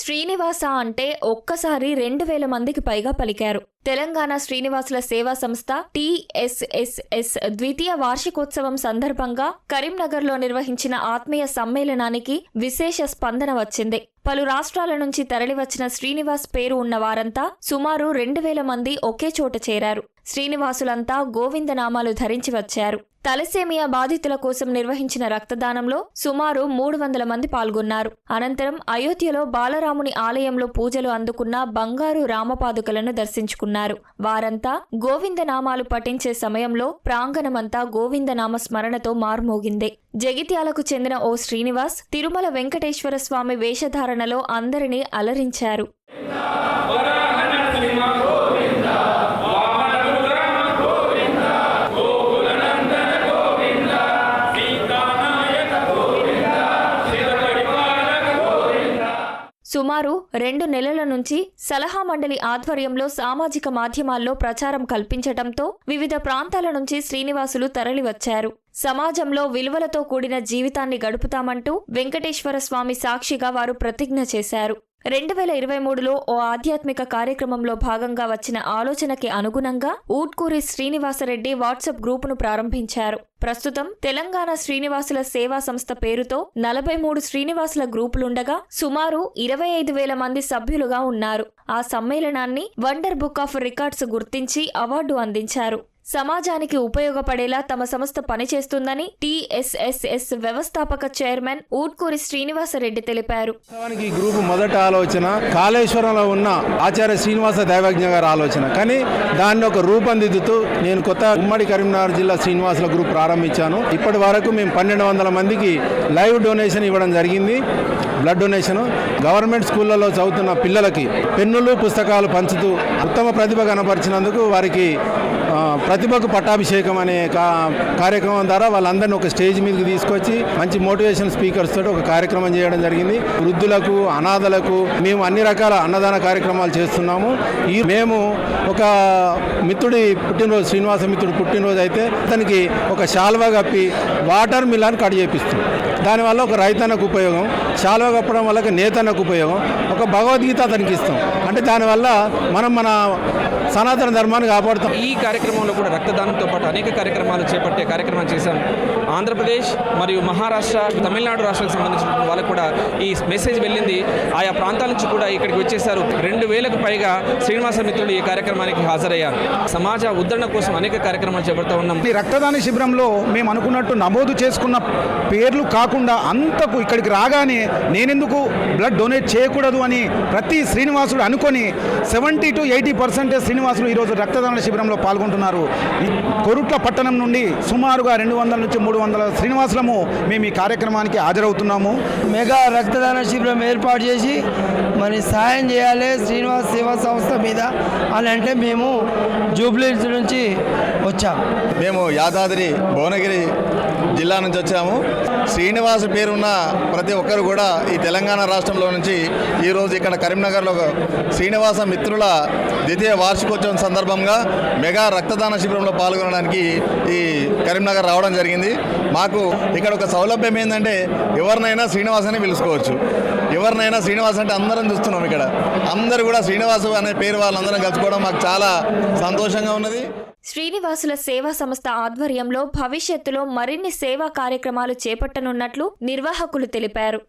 శ్రీనివాస అంటే ఒక్కసారి రెండు వేల మందికి పైగా పలికారు. తెలంగాణ శ్రీనివాసుల సేవా సంస్థ టిఎస్ఎస్ఎస్ ద్వితీయ వార్షికోత్సవం సందర్భంగా కరీంనగర్లో నిర్వహించిన ఆత్మీయ సమ్మేళనానికి విశేష స్పందన వచ్చింది. పలు రాష్ట్రాల నుంచి తరలివచ్చిన శ్రీనివాస్ పేరు ఉన్న వారంతా సుమారు రెండు వేల మంది ఒకే చోట చేరారు. శ్రీనివాసులంతా గోవిందనామాలు ధరించి వచ్చారు. తలసేమియా బాధితుల కోసం నిర్వహించిన రక్తదానంలో సుమారు మూడు వందల మంది పాల్గొన్నారు. అనంతరం అయోధ్యలో బాలరాముని ఆలయంలో పూజలు అందుకున్న బంగారు రామపాదుకలను దర్శించుకున్నారు. వారంతా గోవిందనామాలు పఠించే సమయంలో ప్రాంగణమంతా గోవిందనామ స్మరణతో మార్మోగింది. జగిత్యాలకు చెందిన ఓ శ్రీనివాస్ తిరుమల వెంకటేశ్వర స్వామి వేషధారణ వేషధారణలో అందరినీ అలరించారు. సుమారు రెండు నెలల నుంచి సలహా మండలి ఆధ్వర్యంలో సామాజిక మాధ్యమాల్లో ప్రచారం కల్పించటంతో వివిధ ప్రాంతాల నుంచి శ్రీనివాసులు తరలివచ్చారు. సమాజంలో విలువలతో కూడిన జీవితాన్ని గడుపుతామంటూ వెంకటేశ్వర స్వామి సాక్షిగా వారు ప్రతిజ్ఞ చేశారు. రెండు వేల ఇరవై మూడులో ఓ ఆధ్యాత్మిక కార్యక్రమంలో భాగంగా వచ్చిన ఆలోచనకి అనుగుణంగా ఊట్కూరి శ్రీనివాసరెడ్డి వాట్సాప్ గ్రూపును ప్రారంభించారు. ప్రస్తుతం తెలంగాణ శ్రీనివాసుల సేవా సంస్థ పేరుతో నలభై మూడు శ్రీనివాసుల గ్రూపులుండగా సుమారు ఇరవై ఐదు వేల మంది సభ్యులుగా ఉన్నారు. ఆ సమ్మేళనాన్ని వండర్ బుక్ ఆఫ్ రికార్డ్స్ గుర్తించి అవార్డు అందించారు. సమాజానికి ఉపయోగపడేలా తమ సంస్థ పనిచేస్తుందని టీఎస్ఎస్ఎస్ వ్యవస్థాపక చైర్మన్ ఊట్కూరి శ్రీనివాసరెడ్డి తెలిపారు. ఈ గ్రూప్ మొదట ఆలోచన కాళేశ్వరంలో ఉన్న ఆచార్య శ్రీనివాస దైవజ్ఞ గారి ఆలోచన. కానీ దాన్ని ఒక రూపొందిద్దుతూ నేను కొత్త ఉమ్మడి కరీంనగర్ జిల్లా శ్రీనివాసుల గ్రూప్ ప్రారంభించాను. ఇప్పటి వరకు మేము పన్నెండు వందల మందికి లైవ్ డొనేషన్ ఇవ్వడం జరిగింది. బ్లడ్ డొనేషన్ గవర్నమెంట్ స్కూళ్ళలో చదువుతున్న పిల్లలకి పెన్నులు పుస్తకాలు పంచుతూ ఉత్తమ ప్రతిభ కనపరిచినందుకు వారికి ప్రతిభకు పట్టాభిషేకం అనే కా- కార్యక్రమం ద్వారా వాళ్ళందరినీ ఒక స్టేజ్ మీదకి తీసుకొచ్చి మంచి మోటివేషన్ స్పీకర్స్ తోటి ఒక కార్యక్రమం చేయడం జరిగింది. వృద్ధులకు అనాథలకు మేము అన్ని రకాల అన్నదాన కార్యక్రమాలు చేస్తున్నాము. ఈ మేము ఒక మిత్రుడి పుట్టినరోజు శ్రీనివాస మిత్రుడు పుట్టినరోజు అయితే అతనికి ఒక శాల్వా కప్పి వాటర్ మిలాన్ కట్ చేపిస్తుంది దానివల్ల ఒక రైతన్నకు ఉపయోగం శాల్వా కప్పడం వల్ల ఒక నేతన్నకు ఉపయోగం ఒక భగవద్గీత అతనికి ఇస్తాం. అంటే దానివల్ల మనం మన సనాతన ధర్మాన్ని కాపాడుతాం. ఈ కార్యక్రమంలో కూడా రక్తదానంతో పాటు అనేక కార్యక్రమాలు చేపట్టే కార్యక్రమం చేశాం. ఆంధ్రప్రదేశ్ మరియు మహారాష్ట్ర తమిళనాడు రాష్ట్రాలకు సంబంధించిన వాళ్ళకు కూడా ఈ మెసేజ్ వెళ్ళింది. ఆయా ప్రాంతాల నుంచి కూడా ఇక్కడికి వచ్చేసారు రెండు వేలకు పైగా శ్రీనివాస మిత్రులు ఈ కార్యక్రమానికి హాజరయ్యారు. సమాజ ఉద్ధరణ కోసం అనేక కార్యక్రమాలు చేపడుతూ ఉన్నాం. ఈ రక్తదాన శిబిరంలో మేము అనుకున్నట్టు నమోదు చేసుకున్న పేర్లు కాకుండా అంతకు ఇక్కడికి రాగానే నేనెందుకు బ్లడ్ డొనేట్ చేయకూడదు అని ప్రతి శ్రీనివాసుడు అనుకొని సెవెంటీ టు ఎయిటీ పర్సెంటేజ్ శ్రీనివాసులు ఈరోజు రక్తదాన శిబిరంలో పాల్గొంటున్నారు. ఈ కొరుట్ల పట్టణం నుండి సుమారుగా రెండు వందల నుంచి మూడు వందల శ్రీనివాసులము మేము ఈ కార్యక్రమానికి హాజరవుతున్నాము. మెగా రక్తదాన శిబిరం ఏర్పాటు చేసి మరి సాయం చేయాలి శ్రీనివాస్ సేవా సంస్థ మీద అని అంటే మేము జూబ్లీస్ నుంచి వచ్చాం. మేము యాదాద్రి భువనగిరి జిల్లా నుంచి వచ్చాము. శ్రీనివాస పేరున్న ప్రతి ఒక్కరు కూడా ఈ తెలంగాణ రాష్ట్రంలో నుంచి ఈరోజు ఇక్కడ కరీంనగర్లో శ్రీనివాస మిత్రుల ద్వితీయ వార్షికోత్సవం సందర్భంగా మెగా రక్తదాన శిబిరంలో పాల్గొనడానికి ఈ కరీంనగర్ రావడం జరిగింది. మాకు ఇక్కడ ఒక సౌలభ్యం ఏంటంటే ఎవరినైనా శ్రీనివాస్ అని పిలుచుకోవచ్చు. ఎవరినైనా శ్రీనివాస్ అంటే అందరం చూస్తున్నాం ఇక్కడ. అందరూ కూడా శ్రీనివాసు అనే పేరు వాళ్ళందరం కలుసుకోవడం మాకు చాలా సంతోషంగా ఉన్నది. శ్రీనివాసుల సేవా సంస్థ ఆధ్వర్యంలో భవిష్యత్తులో మరిన్ని సేవా కార్యక్రమాలు చేపట్టనున్నట్లు నిర్వాహకులు తెలిపారు.